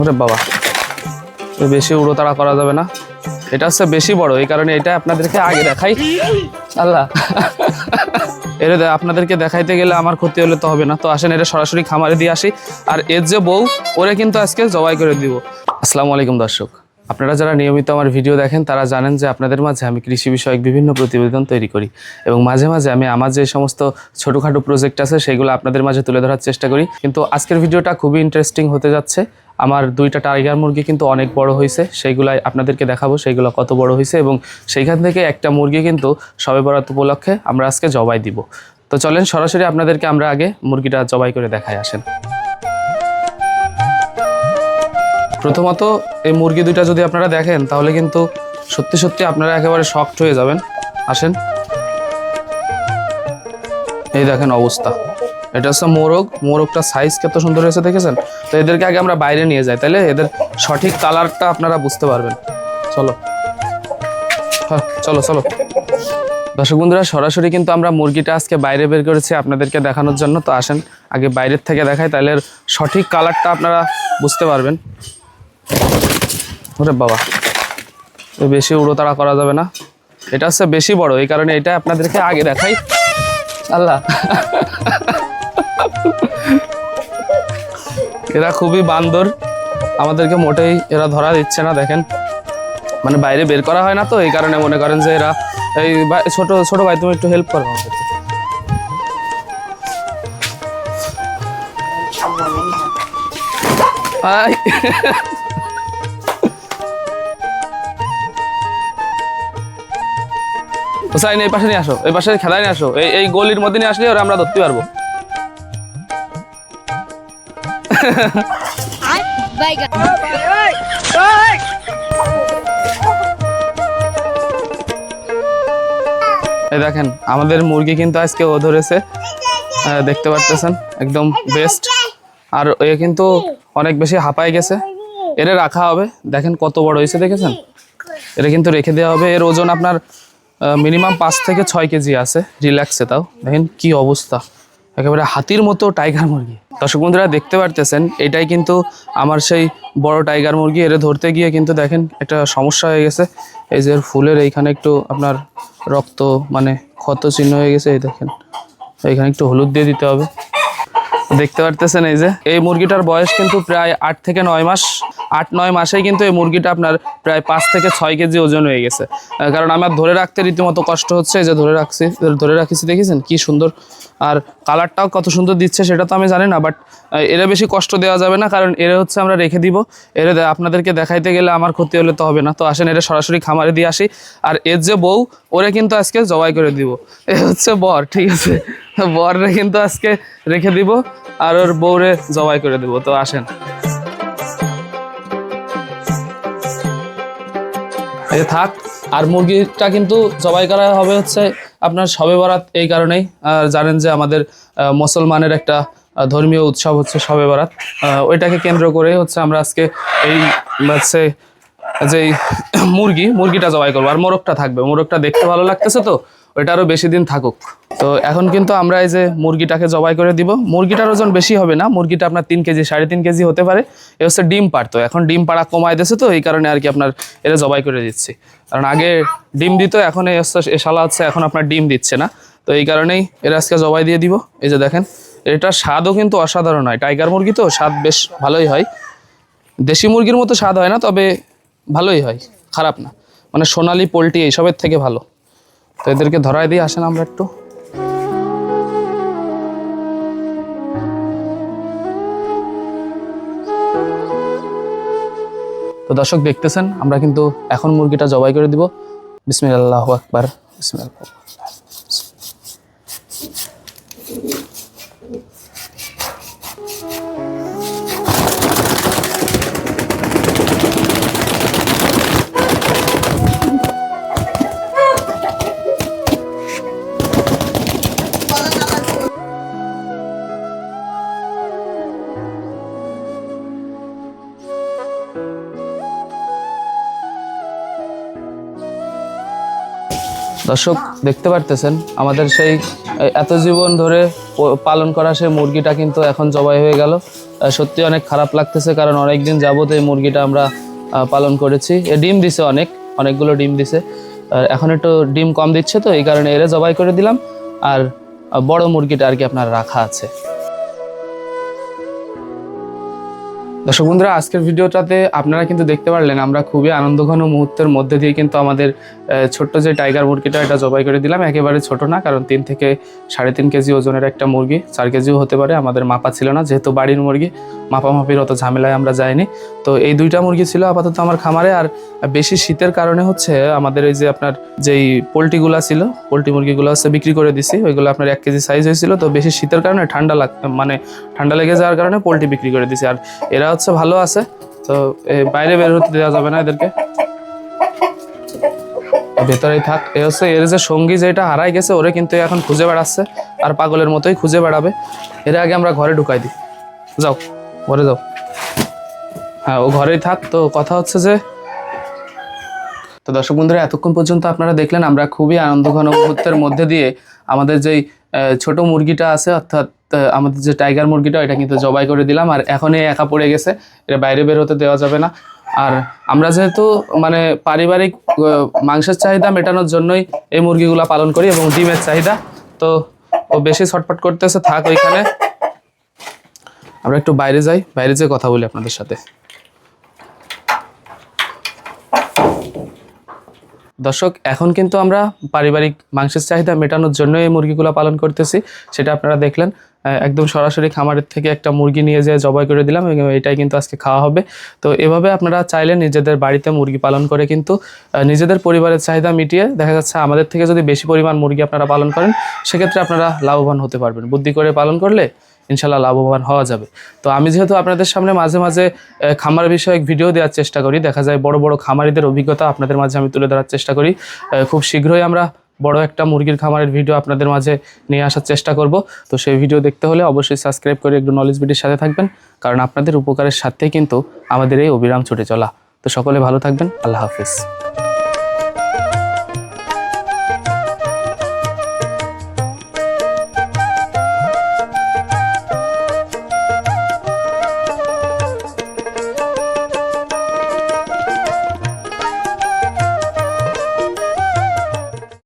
ওরে বাবা। বেশি উড়োতাড়া করা যাবে না। এটা হচ্ছে বেশি বড়, এই কারণে এটা আপনাদেরকে আগে দেখাই। আল্লাহ। এরে আপনাদেরকে দেখাইতে গেলে আমার ক্ষতি হলে তো হবে না। তো আসেন এটা সরাসরি খামারে দিয়ে আসি। আর এর যে বউ, ওরে কিন্তু আজকে জবাই করে দিব। আসসালামু আলাইকুম দর্শক। আপনারা যারা নিয়মিত আমার ভিডিও দেখেন, তারা জানেন যে আপনাদের মাঝে আমি কৃষি বিষয়ক বিভিন্ন প্রতিবেদন তৈরি করি। এবং মাঝে মাঝে আমি আমার যে সমস্ত ছোটোখাটো প্রজেক্ট আছে, সেগুলো আপনাদের মাঝে তুলে ধরার চেষ্টা করি। কিন্তু আজকের ভিডিওটা খুবই ইন্টারেস্টিং হতে যাচ্ছে। আমার দুইটা টাইগার মুরগি কিন্তু অনেক বড় হয়েছে, সেইগুলাই আপনাদেরকে দেখাবো, সেইগুলো কত বড় হয়েছে এবং সেইখান থেকে একটা মুরগি কিন্তু সবে বরাত উপলক্ষে আমরা আজকে জবাই দিব। তো চলেন সরাসরি আপনাদেরকে আমরা আগে মুরগিটা জবাই করে দেখাই, আসেন। প্রথমত এই মুরগি দুইটা যদি আপনারা দেখেন, তাহলে কিন্তু সত্যি সত্যি আপনারা একেবারে শক্ট হয়ে যাবেন। আসেন। এই দেখেন অবস্থা। এটা হচ্ছে মোরগ। মোরগটা সাইজ কত সুন্দর হয়েছে দেখেছেন? তো এদেরকে আগে আমরা বাইরে নিয়ে যাই তাহলে এদের সঠিক কালারটা আপনারা বুঝতে পারবেন। চলো। হ্যাঁ চলো চলো। দর্শক বন্ধুরা, সরাসরি কিন্তু আমরা মুরগিটা আজকে বাইরে বের করেছি আপনাদেরকে দেখানোর জন্য। তো আসেন, আগে বাইরের থেকে দেখাই তাহলে সঠিক কালারটা আপনারা বুঝতে পারবেন। ওরে বাবা। বেশি উড়োতাড়া করা যাবে না। এটা হচ্ছে বেশি বড়, এই কারণে এটা আপনাদেরকে আগে দেখাই। আল্লাহ। এরা খুবই বান্দর। আমাদেরকে মোটেই এরা ধরা দিচ্ছে না, দেখেন। মানে বাইরে বের করা হয় না তো, এই কারণে মনে করেন যে এরা এই ছোট ছোট ভাই, তুমি একটু হেল্প করো আমাদেরকে। আই। হোসাইন এই পাশে নিয়ে আসো এই পাশে খেলায় নিয়ে আসো। এই এই গলির মধ্যে নিয়ে আসলে ওরা আমরা ধরতে পারব. এই দেখেন আমাদের মুরগি কিন্তু আজকে ও ধরেছে দেখতে পারতেছেন একদম বেস্ট আর এ কিন্তু অনেক বেশি হাঁপায় গেছে। এরে রাখা হবে দেখেন কত বড় হয়েছে দেখেছেন? এটা কিন্তু রেখে দেওয়া হবে। এর ওজন আপনার মিনিমাম পাঁচ থেকে ছয় কেজি আছে রিল্যাক্সে তাও। দেখেন কি অবস্থা। একেবারে হাতির মতো টাইগার মুরগি। দর্শক বন্ধুরা, দেখতে পারতেছেন, এটাই কিন্তু আমার সেই বড় টাইগার মুরগি। এরে ধরতে গিয়ে কিন্তু দেখেন একটা সমস্যা হয়ে গেছে। এই যে ফুলের এইখানে একটু আপনার রক্ত মানে ক্ষত চিহ্ন হয়ে গেছে, এই দেখেন। এইখানে একটু হলুদ দিয়ে দিতে হবে। দেখতে পারতেছেন এই যে, এই মুরগিটার বয়স কিন্তু প্রায় আট থেকে নয় মাস। আট, নয় মাসেই কিন্তু এই মুরগিটা আপনার প্রায় পাঁচ থেকে ছয় কেজি ওজন হয়ে গেছে। কারণ আমার ধরে রাখতে রীতিমতো কষ্ট হচ্ছে যে ধরে রাখছি, ধরে রাখিছি, দেখেছেন কি সুন্দর? আর কালারটাও কত সুন্দর দিচ্ছে সেটা তো আমি জানি না বাট এরা বেশি কষ্ট দেওয়া যাবে না, কারণ এরা হচ্ছে আমরা রেখে দিব। এরা আপনাদেরকে দেখাইতে গেলে আমার ক্ষতি হলে তো হবে না। তো আসেন এটা সরাসরি খামারে দিয়ে আসি। আর এর যে বউ, ওরে কিন্তু আজকে জবাই করে দিব। এ হচ্ছে বর, ঠিক আছে? বররে কিন্তু আজকে রেখে দিব, আর ওর বউরে জবাই করে দিব। তো আসেন। থাক। আর মুরগিটা কিন্তু জবাই করা হবে হচ্ছে আপনার সবে বরাত এই কারণেই। জানেন যে আমাদের মুসলমানের একটা ধর্মীয় উৎসব হচ্ছে সবে বরাত। ওইটাকে কেন্দ্র করে হচ্ছে আমরা আজকে এই, হচ্ছে যে মুরগি, মুরগিটা জবাই করব। আর মোরগটা থাকবে। মোরগটা দেখতে ভালো লাগতেছে তো? ওইটা আরও বেশি দিন থাকুক। তো এখন কিন্তু আমরা এই যে মুরগিটাকে জবাই করে দিব। মুরগিটার ওজন বেশি হবে না, মুরগিটা আপনার তিন কেজি, সাড়ে তিন কেজি হতে পারে। এ হচ্ছে ডিম পাড়তো। এখন ডিম পাড়া কমায় দিয়েছে তো, এই কারণে আর কি আপনার এটা জবাই করে দিচ্ছি। কারণ আগে ডিম দিত, এখন এই হচ্ছে, এ শালা হচ্ছে, এখন আপনার ডিম দিচ্ছে না। তো এই কারণেই এরা আজকে জবাই দিয়ে দিব। এই যে দেখেন, এটার স্বাদও কিন্তু অসাধারণ হয়। টাইগার মুরগি তো স্বাদ বেশ ভালোই হয়। দেশি মুরগির মতো স্বাদ হয় না, তবে ভালোই হয়, খারাপ না। মানে সোনালি, পোলট্রি, এইসবের থেকে ভালো। তো এদেরকে ধরায় দিয়ে আসেন আমরা একটু। তো দর্শক, দেখতেছেন, আমরা কিন্তু এখন মুরগিটা জবাই করে দিব। বিসমিল্লাহ আকবার, বিসমিল্লাহ দর্শক, দেখতে পারতেছেন, আমাদের সেই এত জীবন ধরে পালন করা সেই মুরগিটা কিন্তু এখন জবাই হয়ে গেল। সত্যি অনেক খারাপ লাগতেছে, কারণ অনেক দিন যাবত এই মুরগিটা আমরা পালন করেছি। এ, ডিম দিছে অনেক, অনেকগুলো ডিম দিছে। এখন একটু ডিম কম দিচ্ছে তো, এই কারণে এরে জবাই করে দিলাম। আর বড় মুরগিটা আর কি আপনার রাখা আছে। দর্শক বন্ধুরা, আজকের ভিডিওটাতে আপনারা কিন্তু দেখতে পারলেন আমরা খুবই আনন্দঘন মুহূর্তের মধ্যে দিয়ে কিন্তু আমাদের ছোট্ট যে টাইগার মুরগিটা, এটা জবাই করে দিলাম। একেবারে ছোট না, কারণ তিন থেকে সাড়ে তিন কেজি ওজনের একটা মুরগি, চার কেজিও হতে পারে, আমাদের মাপা ছিল না, যেহেতু বাড়ির মুরগি। মাপামাপির অত ঝামেলায় আমরা যাইনি। তো এই দুইটা মুরগি ছিল আপাতত আমার খামারে। আর বেশি শীতের কারণে হচ্ছে আমাদের এই যে আপনার যেই পোলট্রিগুলো ছিল, পোলট্রি মুরগিগুলো হচ্ছে বিক্রি করে দিছি। ওইগুলো আপনার এক কেজি সাইজ হয়েছিল। তো বেশি শীতের কারণে ঠান্ডা লাগ মানে ঠান্ডা লেগে যাওয়ার কারণে পোলট্রি বিক্রি করে দিছি। আর এরা হচ্ছে ভালো আছে। তো বাইরে বের হতে দেওয়া যাবে না এদেরকে। ভেতরেই থাক। এ হচ্ছে এর যে সঙ্গী যেটা হারাই গেছে, ওরে কিন্তু এখন খুঁজে বেড়াচ্ছে। আর পাগলের মতোই খুঁজে বেড়াবে। এর আগে আমরা ঘরে ঢুকাই দিই। যাও। ঘরে যাও। হ্যাঁ ও ঘরেই থাক। তো কথা হচ্ছে যে, তো দর্শক বন্ধুরা, এতক্ষণ পর্যন্ত আপনারা দেখলেন, আমরা খুবই আনন্দঘন মুহূর্তের মধ্যে দিয়ে আমাদের যেই ছোট মুরগিটা আছে, অর্থাৎ আমাদের যে টাইগার মুরগিটা এটা কিন্তু জবাই করে দিলাম। আর এখন এই একা পড়ে গেছে, এটা বাইরে বের হতে দেওয়া যাবে না। আর আমরা যেহেতু মানে পারিবারিক মাংসের চাহিদা মেটানোর জন্যই এই মুরগিগুলা পালন করি এবং ডিমের চাহিদা। তো ও বেশি ছটফট করতেছে, থাক ওইখানে। আমরা একটু বাইরে যাই, বাইরে যেয়ে কথা বলি আপনাদের সাথে। দর্শক, এখন কিন্তু আমরা পারিবারিক মাংসের চাহিদা মেটানোর জন্য এই মুরগিগুলো পালন করতেছি। সেটা আপনারা দেখলেন। একদম সরাসরি খামারের থেকে একটা মুরগি নিয়ে যেয়ে জবাই করে দিলাম এবং এটাই কিন্তু আজকে খাওয়া হবে। তো এভাবে আপনারা চাইলে নিজেদের বাড়িতে মুরগি পালন করে কিন্তু নিজেদের পরিবারের চাহিদা মিটিয়ে দেখা যাচ্ছে আমাদের থেকে যদি বেশি পরিমাণ মুরগি আপনারা পালন করেন, সেক্ষেত্রে আপনারা লাভবান হতে পারবেন। বুদ্ধি করে পালন করলে ইনশাল্লাহ লাভবান হওয়া যাবে। তো আমি যেহেতু আপনাদের সামনে মাঝে মাঝে খামার বিষয়ক ভিডিও দেওয়ার চেষ্টা করি, দেখা যায় বড় বড় খামারিদের অভিজ্ঞতা আপনাদের মাঝে আমি তুলে ধরার চেষ্টা করি। খুব শীঘ্রই আমরা বড় একটা মুরগির খামারের ভিডিও আপনাদের মাঝে নিয়ে আসার চেষ্টা করব। তো সেই ভিডিও দেখতে হলে অবশ্যই সাবস্ক্রাইব করে একটু নলেজ ভিডিওর সাথে থাকবেন, কারণ আপনাদের উপকারের সাথেই কিন্তু আমাদের এই অবিরাম ছুটে চলা। তো সকলে ভালো থাকবেন, আল্লাহ হাফিজ।